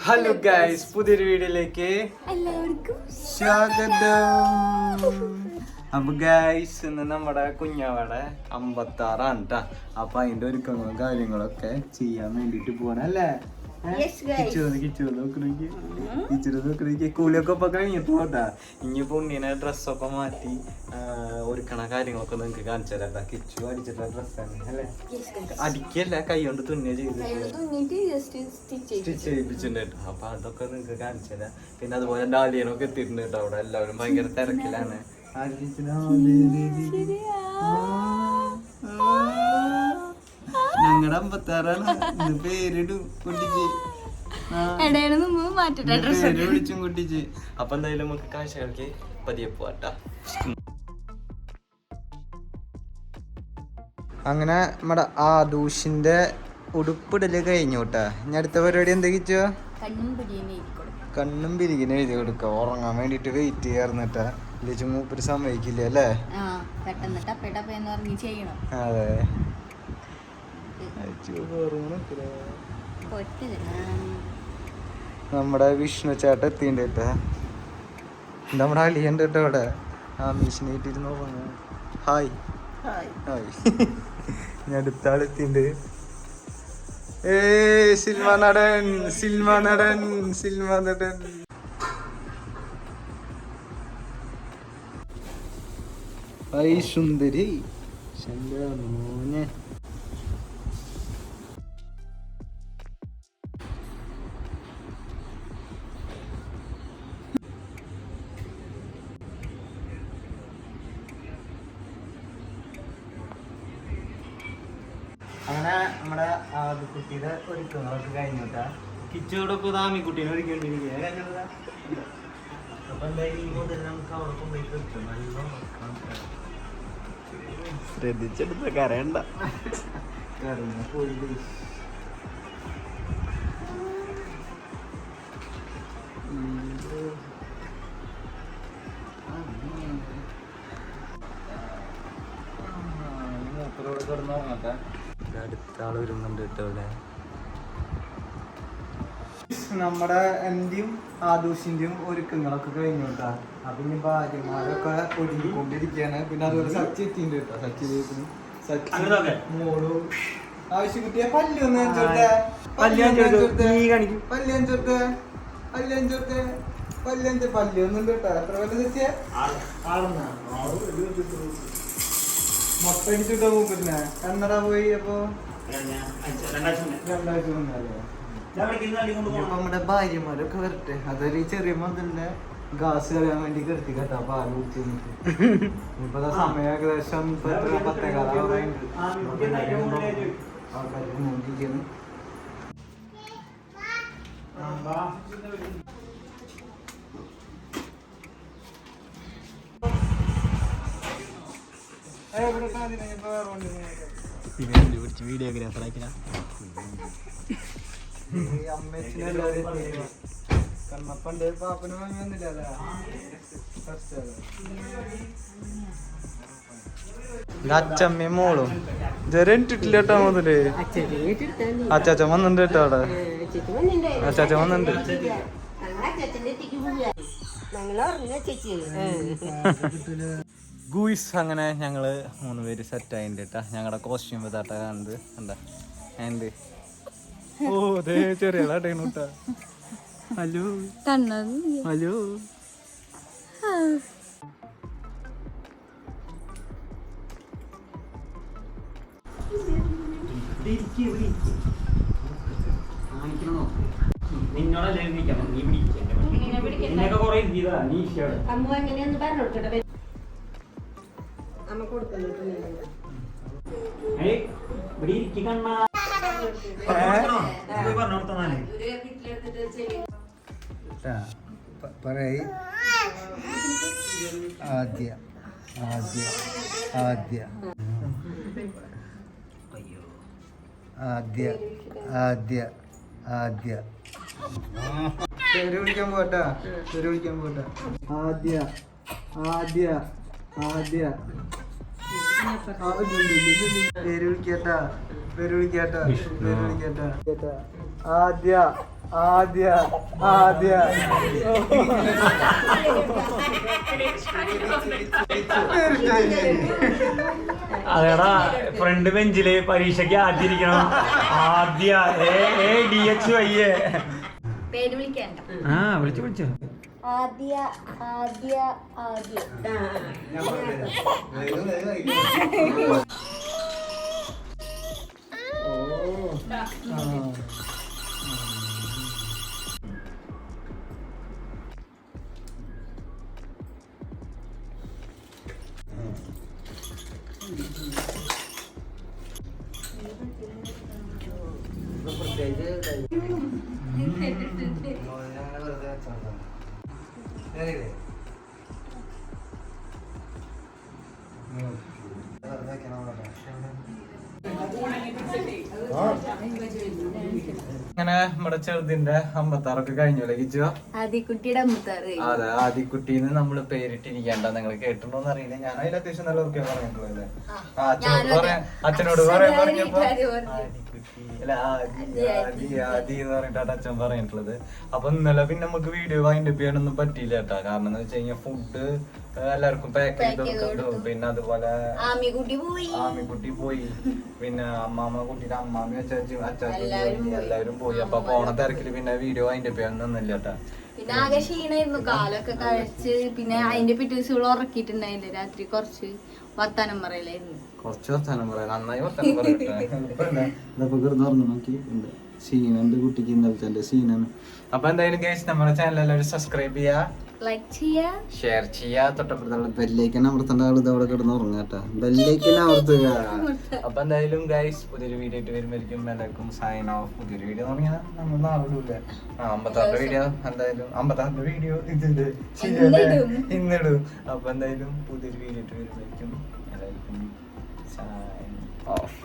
Hello guys പുതിയൊരു വീഡിയോയിലേക്ക് എല്ലാവർക്കും സ്വാഗതം. അപ്പൊ ഗൈസ് ഇന്ന് നമ്മുടെ കുഞ്ഞാവടെ അമ്പത്താറാണ് കേട്ടാ ട്ടാ. അപ്പൊ അതിന്റെ ഒരുക്കങ്ങളും കാര്യങ്ങളൊക്കെ ചെയ്യാൻ വേണ്ടിട്ട് പോണല്ലേ Yes, guys. കൂലിയൊക്കെ ഇപ്പൊ കഴിഞ്ഞിട്ട് പോട്ടാ ഇനിയിപ്പോ ഉണ്ണിനെ ഡ്രസ്സൊക്കെ മാറ്റി ഒരുക്കണ കാര്യങ്ങളൊക്കെ നിങ്ങക്ക് കാണിച്ചു കിച്ചു അടിച്ചിട്ടുള്ള ഡ്രസ്സാണ് അല്ലേ? അടിക്കല്ല? കൈ കൊണ്ട് തുന്നിയ ചെയ്ത് സ്റ്റിച്ച് ചെയ്യിപ്പിച്ചിട്ടുണ്ട് അപ്പൊ അതൊക്കെ നിങ്ങക്ക് കാണിച്ചു തരാം. പിന്നെ അതുപോലെ ഡാലിയനൊക്കെ എത്തിയിട്ടുണ്ട് കേട്ടോ അവിടെ. എല്ലാവരും ഭയങ്കര തിരക്കിലാണ്. ഞങ്ങളുടെ അമ്പത്താറാണ് ഇന്ന് പേരിടും കുട്ടിച്ച് ആ, ഇടയിൽ നിന്ന് മാറ്റട്ടെ ഡ്രസ് പേര് വിളിച്ചും കുട്ടിച്ച് അപ്പൊ എന്തായാലും നമുക്ക് കാഴ്ചകൾക്ക് പതിയെ പോവാട്ടാ. അങ്ങനെ നമ്മുടെ ആദൂഷിന്റെ ഉടുപ്പിടൽ കഴിഞ്ഞു കേട്ടാ ഇനി അടുത്ത പരിപാടി എന്തൊക്കെച്ചോ? കണ്ണും പിടിയും കൊടുക്കും. കണ്ണും പിരികിനെ എഴുതി കൊടുക്ക. ഉറങ്ങാൻ വേണ്ടിട്ട് വെയിറ്റ് ചെയ്യാറുന്നിട്ടാ ഇല്ലെങ്കിൽ മൂപ്പര് സമ്മതിക്കില്ല അല്ലേ? ആ പെട്ടെന്ന് ടപ്പേ എന്ന് പറഞ്ഞ് ചെയ്യണം. അതെ. നമ്മുടെ വിഷ്ണു ചേട്ടൻ എത്തിണ്ട് കേട്ടാ. നമ്മുടെ അളിയുണ്ട് കേട്ടോ അവിടെ ആ കിട്ടിയിരുന്ന് ഉറങ്ങും ഹായ് ഹായ് ഞാൻ അടുത്ത ആളെത്തിണ്ട് ഏ സിനിമ നടൻ സിനിമ നടൻ സിനിമ നടൻ. ഐ സുന്ദരി. മോനെ? നമ്മുടെ ആദ്യക്കുട്ടിയുടെ ഒരുക്കങ്ങളൊക്കെ കഴിഞ്ഞിട്ടാ കിച്ചോടൊപ്പം താമിക്കുട്ടീനെ ഒരുക്കേണ്ടിരിക്കുക അപ്പൊ എന്തായാലും ഈ മുതൽ നമുക്ക് അവിടെ കൊണ്ടുപോയി കിട്ടും നല്ല ശ്രദ്ധിച്ചെടുത്ത കരയണ്ട. കരഞ്ഞ പോയി മൂപ്പരോട് കിടന്ന് ഉറങ്ങട്ടെ. അടുത്ത ആൾ വരുന്നുണ്ട് കേട്ടോ ഇവിടെ നമ്മുടെ എന്റെയും ആദൂഷിന്റെയും ഒരുക്കങ്ങളൊക്കെ കഴിഞ്ഞു കേട്ടോ. അപ്പൊ ഇനി ഭാര്യമാരൊക്കെ ഒരുങ്ങിക്കൊണ്ടിരിക്കുകയാണ്. പിന്നെ അതുപോലെ സച്ചി എത്തിയിട്ടുണ്ട് കേട്ടോ. സച്ചി. സച്ചി മോളും. ആവശ്യക്കുട്ടിയെ പല്ലി ഒന്ന് ചോട്ടെ പല്ലി ചോട്ടെ പല്ലി ചോട്ടെ പല്ലി ചോട്ടെ പല്ലി പല്ലി ഒന്നും കേട്ടോ. എത്ര വല്ല സച്ചിയെ? മൊട്ട അടിച്ചിട്ടാ മൂപ്പിന്നെ എന്നടാ പോയി അപ്പൊ രണ്ടാഴ്ച മുന്നേ. ഇനിയിപ്പോ നമ്മുടെ ഭാര്യമാരൊക്കെ വരട്ടെ. അതൊരു ചെറിയ മതിലിന്റെ ഗ്യാസ് കളയാൻ വേണ്ടി കിടത്തി കേട്ടോ പാൽ കുത്തി ഇപ്പൊ സമയം ഏകദേശം എത്ര? കണ്ണപ്പണ്ട് പാപ്പന് വന്നില്ലല്ലേ അച്ചമ്മയും മോളും ഇതുവരെ ഇട്ടിട്ടില്ല കേട്ടോ മുതൽ. അച്ചാച്ച വന്നിട്ടുണ്ട് കേട്ടോ അവിടെ. അച്ചാച്ചൻ വന്നിട്ടുണ്ട്. ഗൂയിസ് അങ്ങനെ ഞങ്ങൾ മൂന്ന് പേര് സെറ്റ് ആയിട്ടുണ്ട് കേട്ടാ ഞങ്ങളുടെ കോസ്റ്റ്യൂം ഇതാട്ട കാണുന്നത് എന്താ എന്ത്? ഓ അതെ ചെറിയ കേട്ടാ ഹലോ. ഹലോ. നിന്നോടല്ലേ നീ പിടിക്കാം കുറെ ഇതാ നീ ഇഷ്ടമാണ് അമ്മ എങ്ങനെയൊന്ന് പറഞ്ഞു കൊടുക്കട്ടെ അമ്മ കൊടുക്കുന്നു ഏയ് ഇവിടെ ഇരിക്കി കണ്ണാ. പറഞ്ഞു കൊടുത്തന്നാലേ പറയ്. ആദ്യ ആദ്യ ആദ്യ. ആദ്യ ആദ്യ ആദ്യ. തെരു വിളിക്കാൻ പോട്ടാ തെരു വിളിക്കാൻ പോട്ടാ ആദ്യ ആദ്യ ആദ്യ. ആ, ഇല്ല, ഇല്ല, ഇല്ല, ഇല്ല. പേര് വിളിക്കട്ടാ പേര് വിളിക്കാട്ടോ പേര് വിളിക്കാട്ടോ കേട്ടാ. ആദ്യ ആദ്യ ആദ്യ. അതെടാ ഫ്രണ്ട് ബെഞ്ചിൽ പരീക്ഷയ്ക്ക് ആദ്യം ആദ്യ ഏ ഡി എച്ച് വിളിക്കണ്ട. ആ വിളിച്ചു വിളിച്ചു. ആദ്യ ആദ്യ ആദ്യം. ഓ. ശരിയല്ലേ? അങ്ങനെ നമ്മുടെ ചെറുതിന്റെ അമ്പത്താറൊക്കെ കഴിഞ്ഞു ലഭിച്ചോ ആദ്യക്കുട്ടിയുടെ മുത്താറ് അതെ ആദിക്കുട്ടീന്ന് നമ്മൾ പേരിട്ടിരിക്കണ്ട. നിങ്ങൾ കേട്ടിട്ടുണ്ടോന്ന് അറിയില്ല. ഞാൻ അതിൽ അത്യാവശ്യം നല്ല ആ, അച്ഛനോട് പറയാൻ അച്ഛനോട് പറയാൻ പറഞ്ഞപ്പോ അല്ല ആദി ആദി ആദി. എന്ന് പറഞ്ഞിട്ടാണ് അച്ഛൻ പറഞ്ഞിട്ടുള്ളത്. അപ്പൊ ഇന്നലെ പിന്നെ നമുക്ക് വീഡിയോ വൈൻഡപ്പ് ചെയ്യാനൊന്നും പറ്റിയില്ല കേട്ടാ. കാരണം എന്ന് വെച്ച് കഴിഞ്ഞാൽ ഫുഡ് എല്ലാവർക്കും പാക്ക് ചെയ്ത് കൊടുത്തു. പിന്നെ അതുപോലെ ആമിക്കുട്ടി പോയി. ആമിക്കുട്ടി പോയി. പിന്നെ അമ്മാമ്മ കുട്ടിയുടെ അമ്മാമ്മ അച്ചാച്ചി അച്ചാച്ചി എല്ലാവരും പോയി. അപ്പൊ പോണ തിരക്കിൽ പിന്നെ വീഡിയോ അതിന്റെ പേര് നിന്നില്ല കേട്ടാ. പിന്നെ ആകെ ക്ഷീണായിരുന്നു. കാലൊക്കെ കഴിച്ച് പിന്നെ അതിന്റെ പിറ്റേ ദിവസം ഉറക്കിയിട്ടുണ്ടായില്ല രാത്രി കുറച്ച് വർത്താനം പറയലായിരുന്നു. കുറച്ച് വർത്താനം പറയാം. നന്നായി വർത്താനം പറയാം നോക്കി സീനുണ്ട് കുട്ടിക്ക് ഇന്നലത്തെ സീനാണ് അപ്പൊ എന്തായാലും ഗേസ് നമ്മുടെ ചാനൽ എല്ലാവരും സബ്സ്ക്രൈബ് ചെയ്യാ. ലൈക്ക് ചെയ്യാ. ഷെയർ ചെയ്യാ. തൊട്ടപ്പുറത്തുള്ള ബെല്ലേക്കൻ അമർത്തേണ്ട ആൾ ഇതവിടെ കിടന്ന് ഉറങ്ങാട്ടാ ബെല്ലേക്കൻ അമർത്തുക. അപ്പൊ എന്തായാലും ഗൈസ് പുതിയൊരു വീഡിയോ ആയിട്ട് വരുമ്പോഴേക്കും എല്ലാവർക്കും സൈൻ ഓഫ് പുതിയൊരു വീഡിയോ തുടങ്ങിയാൽ നമ്മൾ നാളെ ആ അമ്പത്താറിന്റെ വീഡിയോ എന്തായാലും അമ്പത്താറിന്റെ വീഡിയോ ഇത്. ഇന്നിടും അപ്പൊ എന്തായാലും പുതിയൊരു വീഡിയോ ആയിട്ട് വരുമ്പോഴേക്കും എല്ലാവർക്കും സൈൻ ഓഫ്